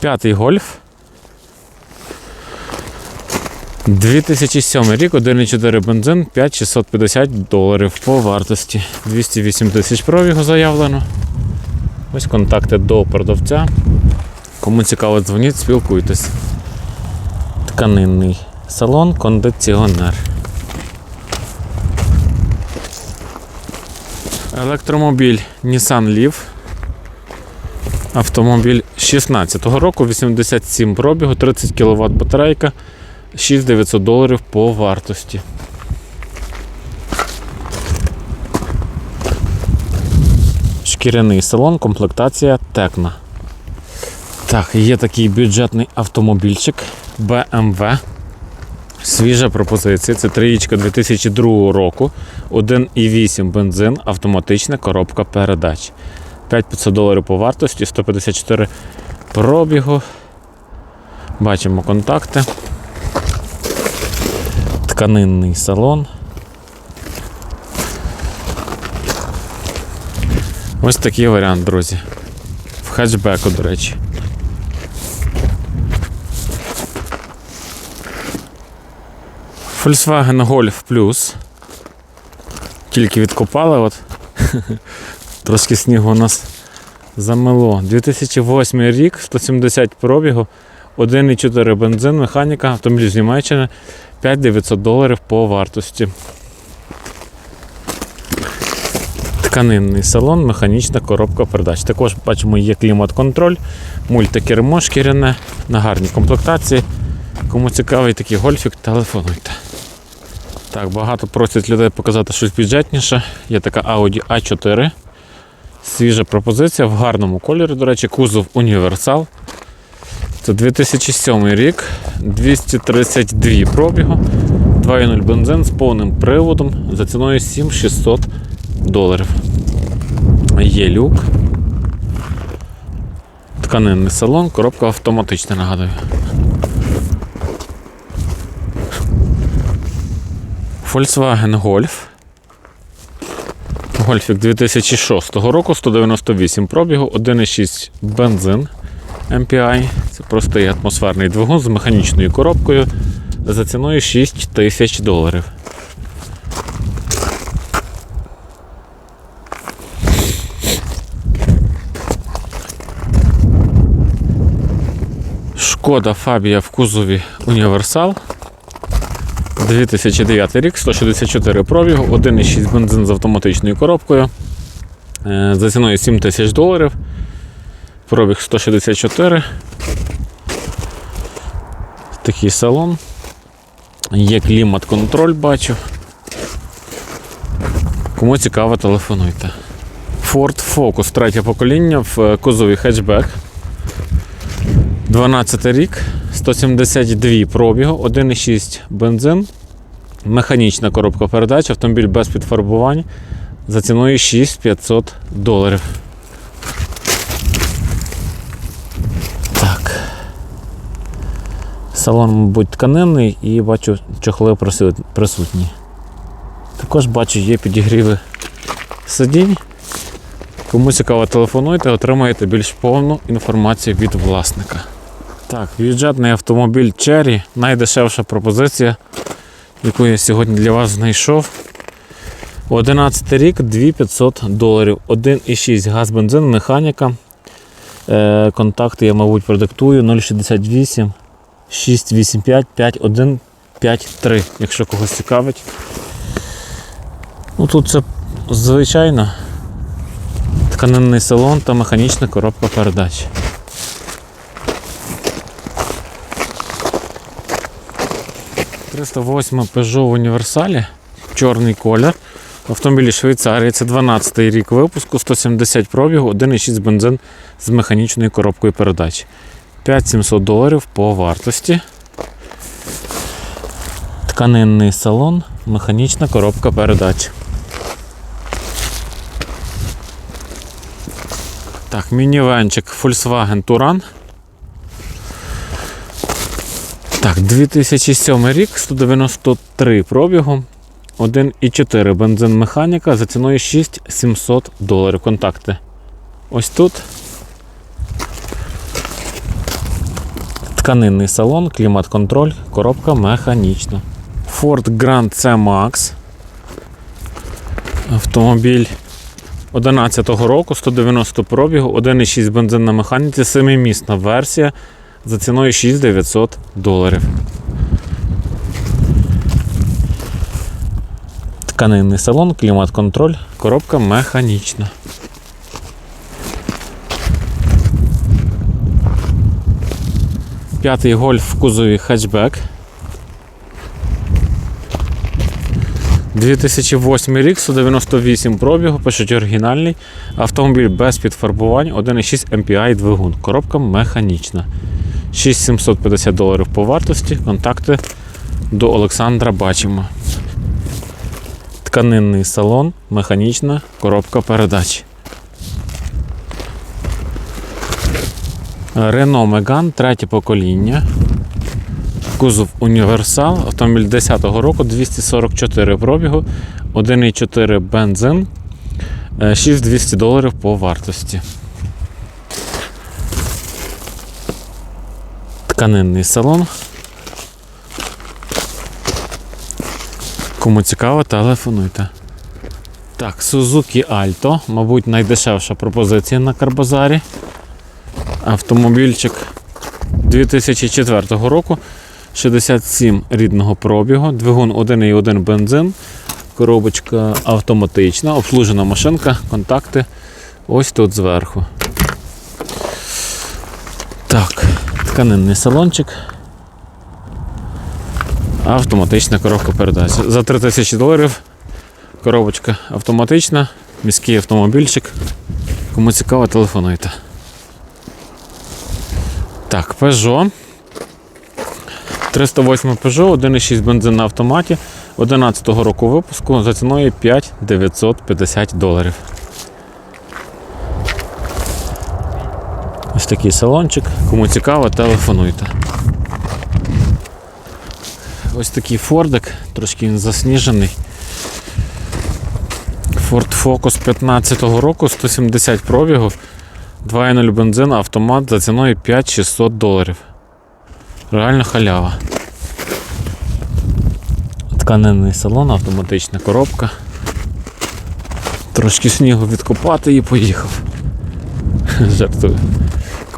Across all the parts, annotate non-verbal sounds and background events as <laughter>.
П'ятий гольф. 2007 рік, 1,4 бензин, 5650 доларів по вартості. 208 тисяч пробігу заявлено. Ось контакти до продавця. Кому цікаво, дзвоніть, спілкуйтесь. Тканинний салон, кондиціонер. Електромобіль Nissan Leaf. Автомобіль 16-го року, 87 пробігу, 30 кВт батарейка, 6900 доларів по вартості. Шкіряний салон, комплектація Текна. Так, є такий бюджетний автомобільчик BMW. Свіжа пропозиція. Це триєчка 2002 року. 1,8 бензин, автоматична коробка передач. 5500 доларів по вартості, 154 пробігу. Бачимо контакти. Тканинний салон. Ось такий варіант, друзі. В хетчбеку, до речі. Volkswagen Golf Plus. Тільки відкопали, от. <laughs> Трошки снігу у нас замело. 2008 рік, 170 пробігу, 1,4 бензин, механіка, автомобіль з Німеччини, 5900 доларів по вартості. Тканинний салон, механічна коробка передач. Також бачимо, є клімат-контроль, мультикермо шкіряне на гарній комплектації. Кому цікавий такий гольфік, телефонуйте. Так, багато просять людей показати щось бюджетніше. Є така Audi A4. Свіжа пропозиція в гарному кольорі, до речі, кузов універсал. Це 2007 рік, 232 пробігу, 2.0 бензин з повним приводом за ціною 7600 доларів. Є люк. Тканинний салон, коробка автоматична, нагадую. Volkswagen Golf. Гольфік 2006 року, 198 пробігу, 1,6 бензин MPI. Це простий атмосферний двигун з механічною коробкою за ціною 6 тисяч доларів. Шкода Фабія в кузові Універсал. 2009 рік, 164 пробігу, 1,6 бензин з автоматичною коробкою. Е, За ціною 7 тисяч доларів. Пробіг 164. Такий салон. Є клімат-контроль, бачу. Кому цікаво, телефонуйте. Ford Focus, третє покоління в кузові хетчбек. 12 рік, 172 пробігу, 1,6 бензин, механічна коробка передач, автомобіль без підфарбувань за ціною 6500 доларів. Так. Салон, мабуть, тканинний і бачу, чохли присутні. Також бачу, є підігріви сидінь. Кому цікаво, телефонуйте, отримаєте більш повну інформацію від власника. Так, бюджетний автомобіль Cherry, найдешевша пропозиція, яку я сьогодні для вас знайшов. 11 рік 2500 доларів. 1,6 газ бензин, механіка. Е, контакти я, мабуть, продиктую 068 685 5153, якщо когось цікавить. Ну тут це звичайно тканинний салон та механічна коробка передач. «308 Peugeot універсалі, чорний колір. Автомобілі Швейцарії, це 12 й рік випуску, 170 пробігу, 1,6 бензин з механічною коробкою передач. 5700 доларів по вартості. Тканинний салон, механічна коробка передач. Так, мінівенчик Volkswagen Touran. Так, 2007 рік, 193 пробігу, 1,4 бензин механіка за ціною 6700 доларів. Контакти. Ось тут. Тканинний салон, клімат-контроль, коробка механічна. Ford Grand C-Max. Автомобіль 11-го року, 190 пробігу, 1,6 бензин на механіці, 7-місна версія за ціною 6900 доларів. Тканинний салон, клімат-контроль, коробка механічна. П'ятий гольф в кузові хетчбек. 2008 рік, 198 пробігу, пишуть оригінальний. Автомобіль без підфарбувань, 1,6 MPI двигун. Коробка механічна. 6750 доларів по вартості. Контакти до Олександра бачимо. Тканинний салон, механічна коробка передач. Renault Megane, третє покоління. Кузов універсал, автомобіль 10-го року, 244 пробігу, 1,4 бензин, е, 6200 доларів по вартості. Тканинний салон. Кому цікаво, телефонуйте. Так, Suzuki Alto, мабуть, найдешевша пропозиція на Карбазарі. Автомобільчик 2004 року, 67 рідного пробігу, двигун 1,1 бензин, коробочка автоматична, обслужена машинка, контакти ось тут зверху. Так, тканинний салончик. Автоматична коробка передач. За 3000 доларів коробочка автоматична, міський автомобільчик. Кому цікаво, телефонуйте. Так, Peugeot. 308 Peugeot, 1,6 бензин на автоматі 11-го року випуску за ціною 5950 доларів. Такий салончик. Кому цікаво, телефонуйте. Ось такий фордик, трошки він засніжений. Ford Focus 15-го року, 170 пробігів, 2.0 бензин, автомат за ціною 5600 доларів. Реально халява. Тканинний салон, автоматична коробка. Трошки снігу відкопати і поїхав. <laughs> Жартую.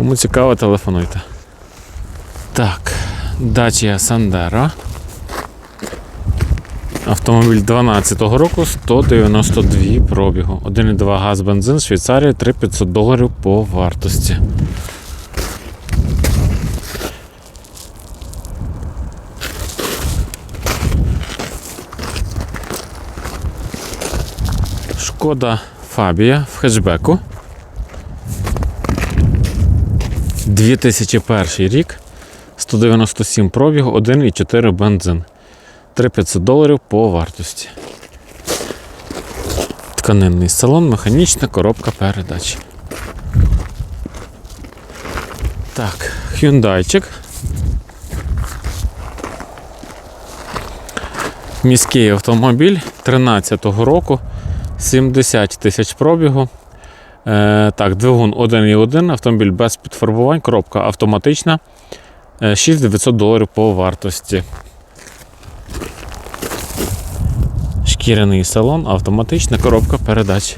Кому цікаво, телефонуйте. Так, Dacia Sandero. Автомобіль 12-го року 192 пробігу. 1,2 газ бензин Швейцарія 3500 доларів по вартості. Шкода Фабія в хетчбеку. 2001 рік. 197 пробігу, 1,4 бензин. 3500 доларів по вартості. Тканинний салон, механічна коробка передач. Так, Hyundaiчик. Міський автомобіль 13-го року, 70 тисяч пробігу. Е, так, двигун 1,1, автомобіль без підфарбувань, коробка автоматична. Е, 6900 доларів по вартості. Шкіряний салон, автоматична коробка передач.